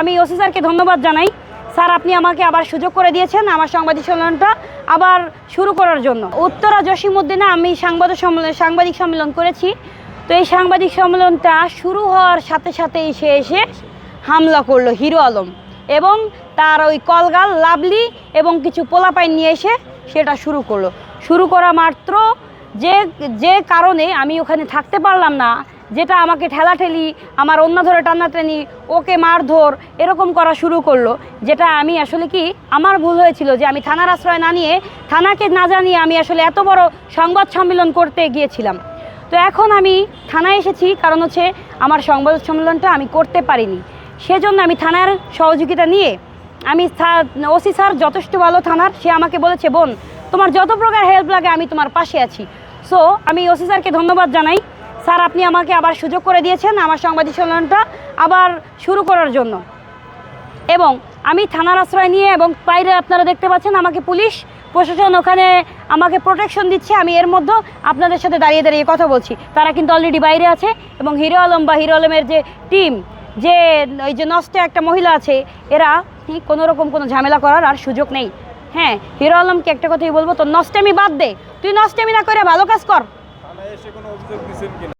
আমি ওসি স্যারকে ধন্যবাদ জানাই। স্যার, আপনি আমাকে আবার সুযোগ করে দিয়েছেন আমার সাংবাদিক সম্মেলনটা আবার শুরু করার জন্য। উত্তরা জসিমুদ্দিনে আমি সাংবাদিক সম্মেলন সাংবাদিক সম্মেলন করেছি। তো এই সাংবাদিক সম্মেলনটা শুরু হওয়ার সাথে সাথেই সে এসে হামলা করল হিরো আলম এবং তার ওই কলগাল লাভলি এবং কিছু পোলাপাইন নিয়ে এসে সেটা শুরু করল। শুরু করা মাত্র যে যে কারণে আমি ওখানে থাকতে পারলাম না যেটা আমাকে ঠেলাঠেলি, আমার অন্য ধরে টানাটানি, ওকে মারধর, এরকম করা শুরু করল। যেটা আমি আসলে কি, আমার ভুল হয়েছিল যে আমি থানার আশ্রয় না নিয়ে, থানাকে না জানিয়ে আমি আসলে এত বড় সংবাদ সম্মেলন করতে গিয়েছিলাম। তো এখন আমি থানায় এসেছি, কারণ হচ্ছে আমার সংবাদ সম্মেলনটা আমি করতে পারিনি। সেজন্য আমি থানার সহযোগিতা নিয়ে, আমি ওসি স্যার যথেষ্ট ভালো থানার, সে আমাকে বলেছে, বোন, তোমার যত প্রকার হেল্প লাগে, আমি তোমার পাশে আছি। সো আমি ওসি স্যারকে ধন্যবাদ জানাই। স্যার, আপনি আমাকে আবার সুযোগ করে দিয়েছেন আমার সাংবাদিক সম্মেলনটা আবার শুরু করার জন্য। এবং আমি থানার আশ্রয় নিয়ে এবং বাইরে আপনারা দেখতে পাচ্ছেন আমাকে পুলিশ, প্রশাসন ওখানে আমাকে প্রোটেকশন দিচ্ছে। আমি এর মধ্যে আপনাদের সাথে দাঁড়িয়ে দাঁড়িয়ে কথা বলছি। তারা কিন্তু অলরেডি বাইরে আছে এবং হিরো আলম বা হিরো আলমের যে টিম যে ওই যে নষ্টে একটা মহিলা আছে, এরা কোনো রকম কোনো ঝামেলা করার আর সুযোগ নেই। হ্যাঁ হিরো আলমকে একটা কথাই বলব তো নষ্টামি বাদ দে। তুই নষ্টামি না করে ভালো কাজ কর। এসে কোনো অভিযোগ দিচ্ছেন কিনা?